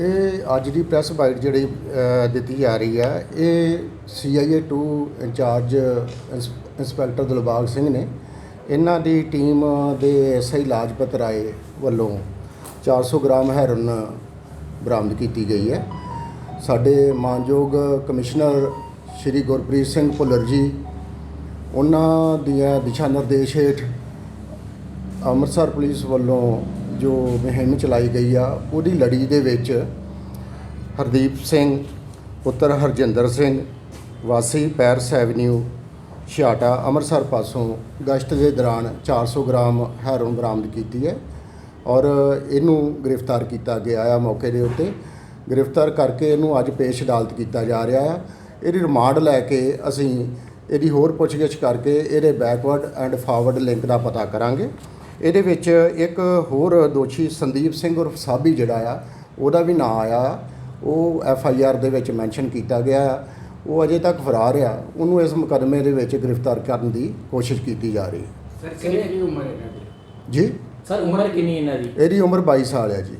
ਇਹ ਅੱਜ ਦੀ press bite ਜਿਹੜੀ ਦਿੱਤੀ ਜਾ ਰਹੀ ਹੈ, ਇਹ CIA 2 ਇੰਚਾਰਜ ਇੰਸ- ਇੰਸਪੈਕਟਰ ਦਿਲਬਾਗ ਸਿੰਘ ਨੇ ਇਹਨਾਂ ਦੀ ਟੀਮ ਦੇ ਐਸਆਈ ਲਾਜਪਤ ਰਾਏ ਵੱਲੋਂ 400 ਗ੍ਰਾਮ ਹੈਰੋਨ ਬਰਾਮਦ ਕੀਤੀ ਗਈ ਹੈ। ਸਾਡੇ ਮਾਨਯੋਗ ਕਮਿਸ਼ਨਰ ਸ਼੍ਰੀ ਗੁਰਪ੍ਰੀਤ ਸਿੰਘ ਭੁੱਲਰ ਜੀ, ਉਹਨਾਂ ਦੀਆਂ ਦਿਸ਼ਾ ਨਿਰਦੇਸ਼ ਹੇਠ ਅੰਮ੍ਰਿਤਸਰ ਪੁਲਿਸ ਵੱਲੋਂ ਜੋ ਮੁਹਿੰਮ ਚਲਾਈ ਗਈ ਆ, ਉਹਦੀ ਲੜੀ ਦੇ ਵਿੱਚ ਹਰਦੀਪ ਸਿੰਘ, ਪੁੱਤਰ ਹਰਜਿੰਦਰ ਸਿੰਘ, ਵਾਸੀ ਪੈਰਸ ਐਵਨਿਊ ਛਿਆਟਾ ਅੰਮ੍ਰਿਤਸਰ ਪਾਸੋਂ ਗਸ਼ਤ ਦੇ ਦੌਰਾਨ 400 ਗ੍ਰਾਮ ਹੈਰੋਨ ਬਰਾਮਦ ਕੀਤੀ ਹੈ ਔਰ ਇਹਨੂੰ ਗ੍ਰਿਫਤਾਰ ਕੀਤਾ ਗਿਆ ਆ ਮੌਕੇ ਦੇ ਉੱਤੇ। ਗ੍ਰਿਫਤਾਰ ਕਰਕੇ ਇਹਨੂੰ ਅੱਜ ਪੇਸ਼ ਅਦਾਲਤ ਕੀਤਾ ਜਾ ਰਿਹਾ ਆ। ਇਹਦੀ ਰਿਮਾਂਡ ਲੈ ਕੇ ਅਸੀਂ ਇਹਦੀ ਹੋਰ ਪੁੱਛਗਿੱਛ ਕਰਕੇ ਇਹਦੇ ਬੈਕਵਰਡ ਐਂਡ ਫਾਰਵਰਡ ਲਿੰਕ ਦਾ ਪਤਾ ਕਰਾਂਗੇ। ਇਹਦੇ ਵਿੱਚ ਇੱਕ ਹੋਰ ਦੋਸ਼ੀ ਸੰਦੀਪ ਸਿੰਘ ਉਰਫ ਸਾਬੀ ਜਿਹੜਾ ਆ ਉਹਦਾ ਵੀ ਨਾਂ ਆਇਆ ਉਹ ਐਫ ਆਈ ਆਰ ਦੇ ਵਿੱਚ ਮੈਂਸ਼ਨ ਕੀਤਾ ਗਿਆ। ਆ ਉਹ ਅਜੇ ਤੱਕ ਫਰਾਰ ਆ। ਉਹਨੂੰ ਇਸ ਮੁਕੱਦਮੇ ਦੇ ਵਿੱਚ ਗ੍ਰਿਫਤਾਰ ਕਰਨ ਦੀ ਕੋਸ਼ਿਸ਼ ਕੀਤੀ ਜਾ ਰਹੀ। ਹੈ ਸਰ ਕਿੰਨੀ ਉਮਰ ਹੈ ਜੀ? ਸਰ ਉਮਰ ਕਿੰਨੀ ਇਹਨਾਂ ਦੀ? ਇਹਦੀ ਉਮਰ 22 ਸਾਲ ਹੈ ਜੀ।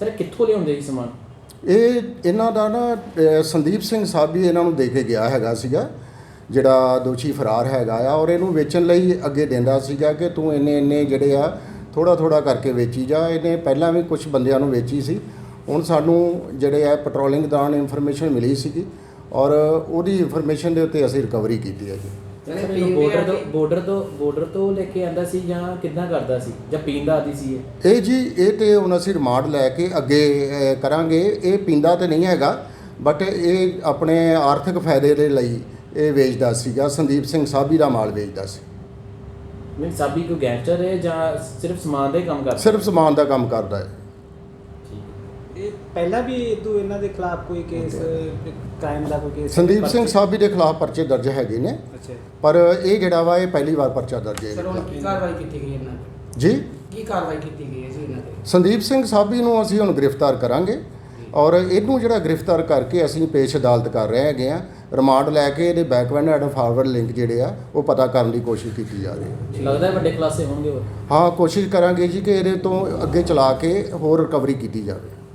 ਸਰ ਕਿੱਥੋਂ ਲਿਆਉਂਦੇ ਸੀ ਸਮਾਨ? ਇਹ ਇਹਨਾਂ ਦਾ ਨਾ ਸੰਦੀਪ ਸਿੰਘ ਸਾਬੀ ਇਹਨਾਂ ਨੂੰ ਦੇ ਕੇ ਗਿਆ ਹੈਗਾ ਸੀਗਾ। ਜਿਹੜਾ ਦੋਸ਼ੀ ਫਰਾਰ ਹੈਗਾ ਆ ਔਰ ਇਹਨੂੰ ਵੇਚਣ ਲਈ ਅੱਗੇ ਦਿੰਦਾ ਸੀਗਾ ਕਿ ਤੂੰ ਇੰਨੇ ਇੰਨੇ ਜਿਹੜੇ ਆ ਥੋੜਾ ਥੋੜਾ ਕਰਕੇ ਵੇਚੀ ਜਾ। ਇਹਨੇ ਪਹਿਲਾਂ ਵੀ ਕੁਝ ਬੰਦਿਆਂ ਨੂੰ ਵੇਚੀ ਸੀ। ਹੁਣ ਸਾਨੂੰ ਜਿਹੜੇ ਆ ਪੈਟਰੋਲਿੰਗ ਦੌਰਾਨ ਇਨਫੋਰਮੇਸ਼ਨ ਮਿਲੀ ਸੀਗੀ ਔਰ ਉਹਦੀ ਇਨਫੋਰਮੇਸ਼ਨ ਦੇ ਉੱਤੇ ਅਸੀਂ ਰਿਕਵਰੀ ਕੀਤੀ ਹੈ ਜੀ। ਪੀਂਦੇ ਬਾਰਡਰ ਤੋਂ ਬਾਰਡਰ ਤੋਂ ਬਾਰਡਰ ਤੋਂ ਲੈ ਕੇ ਆਂਦਾ ਸੀ ਜਾਂ ਕਿੱਦਾਂ ਕਰਦਾ ਸੀ? ਜਾਂ ਪੀਣ ਦਾ ਆਦੀ ਸੀ ਇਹ? ਜੀ ਇਹ ਤੇ ਹੁਣ ਅਸੀਂ ਰਿਮਾਂਡ ਲੈ ਕੇ ਅੱਗੇ ਕਰਾਂਗੇ। ਇਹ ਪੀਂਦਾ ਤੇ ਨਹੀਂ ਹੈਗਾ ਬਟ ਇਹ ਆਪਣੇ ਆਰਥਿਕ ਫਾਇਦੇ ਦੇ ਲਈ ਇਹ ਵੇਚਦਾ ਸੀਗਾ ਸੰਦੀਪ ਸਿੰਘ ਸਾਬੀ ਦਾ ਮਾਲ ਵੇਚਦਾ ਸੀ। ਮੈਂ ਸਾਬੀ ਕੋ ਗੈਂਗਸਟਰ ਹੈ ਜਾਂ ਸਿਰਫ ਸਮਾਨ ਦਾ ਹੀ ਕੰਮ ਕਰਦਾ? ਸਿਰਫ ਸਮਾਨ ਦਾ ਕੰਮ ਕਰਦਾ ਹੈ। ਠੀਕ ਇਹ ਪਹਿਲਾਂ ਵੀ ਇਦੋਂ ਇਹਨਾਂ ਦੇ ਖਿਲਾਫ ਕੋਈ ਕੇਸ ਕ੍ਰਾਈਮ ਦਾ ਕੋਈ ਕੇਸ ਸੰਦੀਪ ਸਿੰਘ ਸਾਬੀ ਦੇ ਖਿਲਾਫ ਪਰਚੇ ਦਰਜ ਹੈਗੇ ਨੇ। ਅੱਛਾ ਪਰ ਇਹ ਜਿਹੜਾ ਵਾ ਇਹ ਪਹਿਲੀ ਵਾਰ ਪਰਚਾ ਦਰਜ ਹੈ। ਸਰ। ਕੀ ਕਾਰਵਾਈ ਕੀਤੀ ਗਈ ਇਹਨਾਂ ਤੇ? ਜੀ? ਕੀ ਕਾਰਵਾਈ ਕੀਤੀ ਗਈ ਹੈ ਜੀ ਇਹਨਾਂ ਤੇ? ਸੰਦੀਪ ਸਿੰਘ ਸਾਬੀ ਨੂੰ ਅਸੀਂ ਹੁਣ ਗ੍ਰਿਫਤਾਰ ਕਰਾਂਗੇ। ਔਰ ਇਹਨੂੰ ਜਿਹੜਾ ਗ੍ਰਿਫਤਾਰ ਕਰਕੇ ਅਸੀਂ ਪੇਸ਼ ਅਦਾਲਤ ਕਰ ਰਹੇ ਹੈਗੇ ਆ ਰਿਮਾਂਡ ਲੈ ਕੇ ਇਹਦੇ ਬੈਕਵਰਡ ਐਂਡ ਫਾਰਵਰਡ ਲਿੰਕ ਜਿਹੜੇ ਆ ਉਹ ਪਤਾ ਕਰਨ ਦੀ ਕੋਸ਼ਿਸ਼ ਕੀਤੀ ਜਾ ਰਹੀ ਹੈ। ਲੱਗਦਾ ਹੈ ਵੱਡੇ ਕਲਾਸੇ ਹੋਣਗੇ ਉਹ? ਹਾਂ ਕੋਸ਼ਿਸ਼ ਕਰਾਂਗੇ ਜੀ ਕਿ ਇਹਦੇ ਤੋਂ ਅੱਗੇ ਚਲਾ ਕੇ ਹੋਰ ਰਿਕਵਰੀ ਕੀਤੀ ਜਾਵੇ।